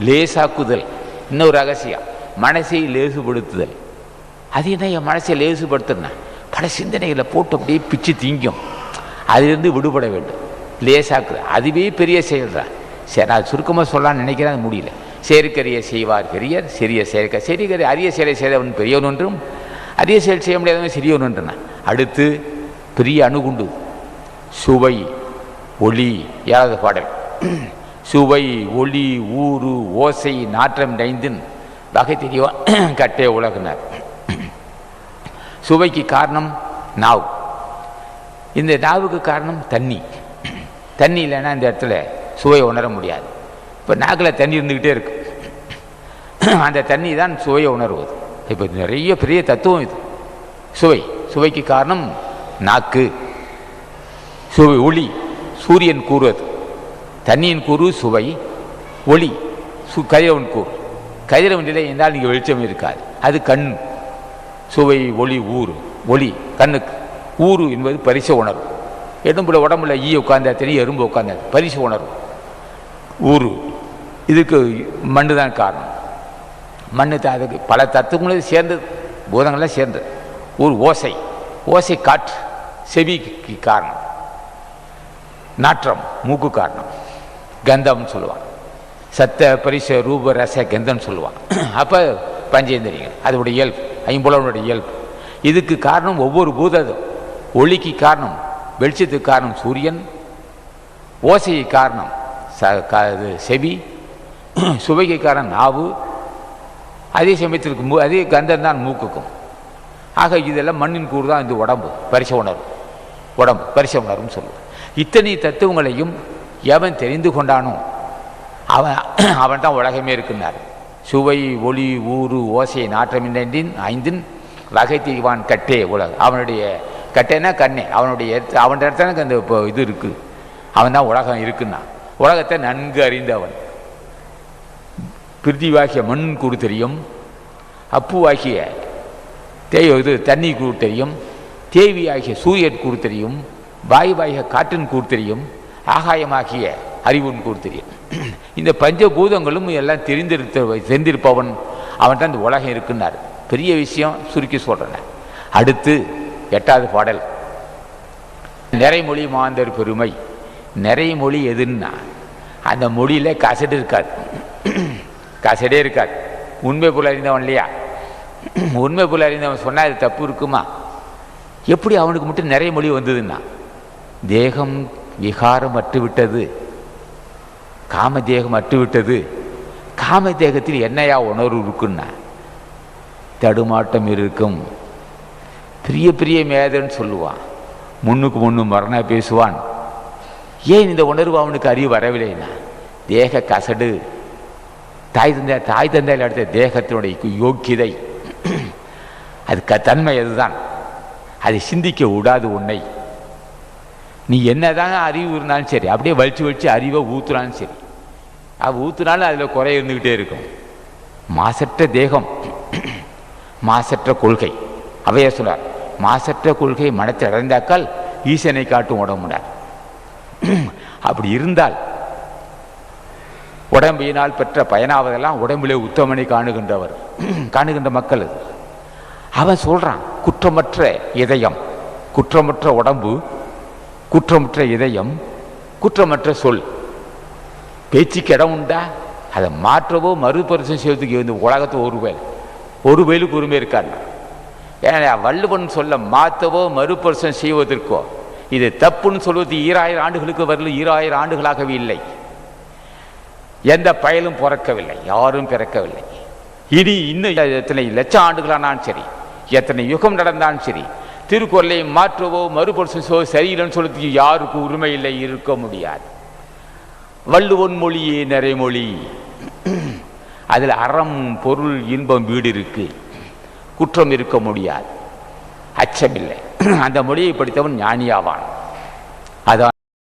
லேசாக்குதல். இன்னொரு ரகசியம். மனசை லேசுபடுத்துதல். அது என்ன என் மனசை லேசுபடுத்துனா பல சிந்தனைகளை போட்டு அப்படியே பிச்சு திங்கும். அதிலிருந்து விடுபட வேண்டும். லேசாக்குதல். அதுவே பெரிய செயல் தான் சரி நான் சுருக்கமாக சொல்லலாம்னு நினைக்கிறேன் அது முடியல. செயற்கரிய செய்வார் பெரியர் சிறிய செயற்க செறிகரி அரிய செயலை செய்தவன் பெரியவன் ஒன்றும் அரிய செயல் செய்ய முடியாதவன் சிறியவன் ஒன்றுனா அடுத்து பெரிய அணுகுண்டு. சுவை ஒளி ஏழாவது பாடல். சுவை ஒளி ஊறு ஓசை நாற்றம் நைந்தின் வகை தெரியவன் கட்டே உலகினர். சுவைக்கு காரணம் நாவ். இந்த நாவுக்கு காரணம் தண்ணி. தண்ணி இல்லைன்னா இந்த இடத்துல சுவை உணர முடியாது. இப்போ நாக்கில் தண்ணி இருந்துக்கிட்டே இருக்கு. அந்த தண்ணி தான் சுவையை உணர்வது. இப்போ நிறைய பெரிய தத்துவம் இது. சுவை. சுவைக்கு காரணம் நாக்கு. சுவை ஒளி. சூரியன் கூறுவது. தண்ணியின் கூறு சுவை ஒளி சு கதிரவன் கூறு. கதிரவன் இல்லை என்றால் நீங்கள் வெளிச்சம் இருக்காது. அது கண் சுவை ஒளி ஊறு. ஒளி கண்ணுக்கு. ஊறு என்பது பரிச உணர்வு. எடும்புல உடம்புல ஈ உட்கார்ந்தா தெரியும் எறும்பு உட்கார்ந்தா பரிச உணர்வு. ஊறு. இதுக்கு மண்ணு தான் காரணம். மண்ணு தான் அதுக்கு பல தத்துவங்களும் சேர்ந்தது. பூதங்கள்லாம் சேர்ந்தது. ஊர் ஓசை. ஓசை காற்று செவிக்கு காரணம். நாற்றம் மூக்கு காரணம். கந்தம்னு சொல்லுவான் சத்த பரிச ரூப ரச கந்தம்னு சொல்லுவான் அப்போ பஞ்சேந்திரியங்கள். அதோடைய இயல்பு ஐம்புலவனுடைய இயல்பு. இதுக்கு காரணம் ஒவ்வொரு பூதம் ஒளிக்கு காரணம் வெளிச்சத்துக்கு காரணம் சூரியன். ஓசைக்கு காரணம் ச க இது செவி சுவைக்கு காரணம் நாவு. அதே சமயத்திற்கு மூ அதே கந்தம் தான் மூக்குக்கும். ஆக இதெல்லாம் மண்ணின் கூறு தான் இந்த உடம்பு. பரிச உணர்வு. உடம்பு பரிச உணர்வுன்னு சொல்லுவோம். இத்தனை தத்துவங்களையும் எவன் தெரிந்து கொண்டானோ அவன் அவன் தான் உலகமே இருக்குன்னார். சுவை ஒளி ஊறு ஓசை நாற்றமின்றின் ஐந்தின் வகை தீவான் கட்டே உலகம் அவனுடைய கட்டேனா கண்ணே. அவனுடைய இடத்து அவன் இடத்துல அந்த இப்போ இது இருக்குது அவன் தான் உலகம் இருக்குன்னா. உலகத்தை நன்கு அறிந்தவன். பிரித்திவாகிய மண் கூறு தெரியும். அப்புவாகிய தேய் இது தண்ணி கூறு தெரியும். தேவி ஆகிய சூரியன் கூறு தெரியும். வாயுவாகிய காற்றின் கூறு தெரியும். ஆகாயமாகிய அறிவுன் கூறு இந்த பஞ்சபூதங்களும் எல்லாம் தெரிந்திருத்த தெரிந்திருப்பவன் அவன் தான் இந்த உலகம் இருக்குன்னார். பெரிய விஷயம் சுருக்கி சொல்கிறேன் அடுத்து எட்டாவது பாடல். நிறைமொழி மாந்தர் பெருமை. நிறைமொழி எதுன்னா அந்த மொழியில் கசடு இருக்காது. கசடே இருக்காது. உண்மை புல அறிந்தவன் இல்லையா? உண்மை புல அறிந்தவன் சொன்னால் அது தப்பு இருக்குமா? எப்படி அவனுக்கு மட்டும் நிறைய மொழி வந்ததுன்னா தேகம் விகாரம் அற்றுவிட்டது. காம தேகம் அற்றுவிட்டது. காம தேகத்தில் என்னையா உணர்வு இருக்குன்னா? தடுமாட்டம் இருக்கும். பெரிய பெரிய மேதன்னு சொல்லுவான். முன்னுக்கு முன்னு மரண பேசுவான். ஏன் இந்த உணர்வு அவனுக்கு அறிவு வரவில்லைன்னா? தேக கசடு. தாய் தந்தை தாய் தந்தையில் அடுத்த தேகத்தினுடைய யோக்கியதை. அது க தன்மை அதுதான். அதை சிந்திக்க விடாது உன்னை. நீ என்னதான் அறிவு இருந்தாலும் சரி அப்படியே வலிச்சு வலிச்சு அறிவை ஊத்துனாலும் சரி. அவ ஊத்துனாலும் அதில் குறை இருந்துக்கிட்டே இருக்கும். மாசற்ற தேகம் மாசற்ற கொள்கை. அவைய சொல்லார் மாசற்ற கொள்கை மனத்தில் அடைந்தாக்கால் ஈசனை காட்டும் உடம்புடார் அப்படி இருந்தால் உடம்பினால் பெற்ற பயனாவதெல்லாம் உடம்பிலே உத்தமனை காணுகின்றவர் காணுகின்ற மக்கள் அவன் சொல்றான் குற்றமற்ற இதயம் குற்றமற்ற உடம்பு குற்றமற்ற இதயம் குற்றமற்ற சொல். பேச்சுக்கு இடம் உண்டா? அதை மாற்றவோ மறுபரிசம் செய்வதுக்கு இந்த உலகத்தை ஒரு வேல். ஒரு வேலுக்கு உரிமை இருக்காங்க ஏன்னா வள்ளுவன் சொல்ல மாற்றவோ மறுபரிசம் செய்வதற்கோ இது தப்புன்னு சொல்வது ஈராயிரம் ஆண்டுகளுக்கு வரல ஈராயிரம் ஆண்டுகளாகவே இல்லை. எந்த பயலும் பிறக்கவில்லை யாரும் பிறக்கவில்லை. இனி இன்னும் எத்தனை லட்சம் ஆண்டுகளானாலும் சரி எத்தனை யுகம் நடந்தாலும் சரி திருக்குறளை மாற்றவோ மறுபரிசோ சரியில்லைன்னு சொல்றதுக்கு யாருக்கும் உரிமை இல்லை? இருக்க முடியாது. வள்ளுவன் மொழியே நிறைமொழி. அதில் அறம் பொருள் இன்பம் வீடு இருக்கு. குற்றம் இருக்க முடியாது. அச்சமில்லை. அந்த மொழியை படித்தவன் ஞானியாவான். அதான்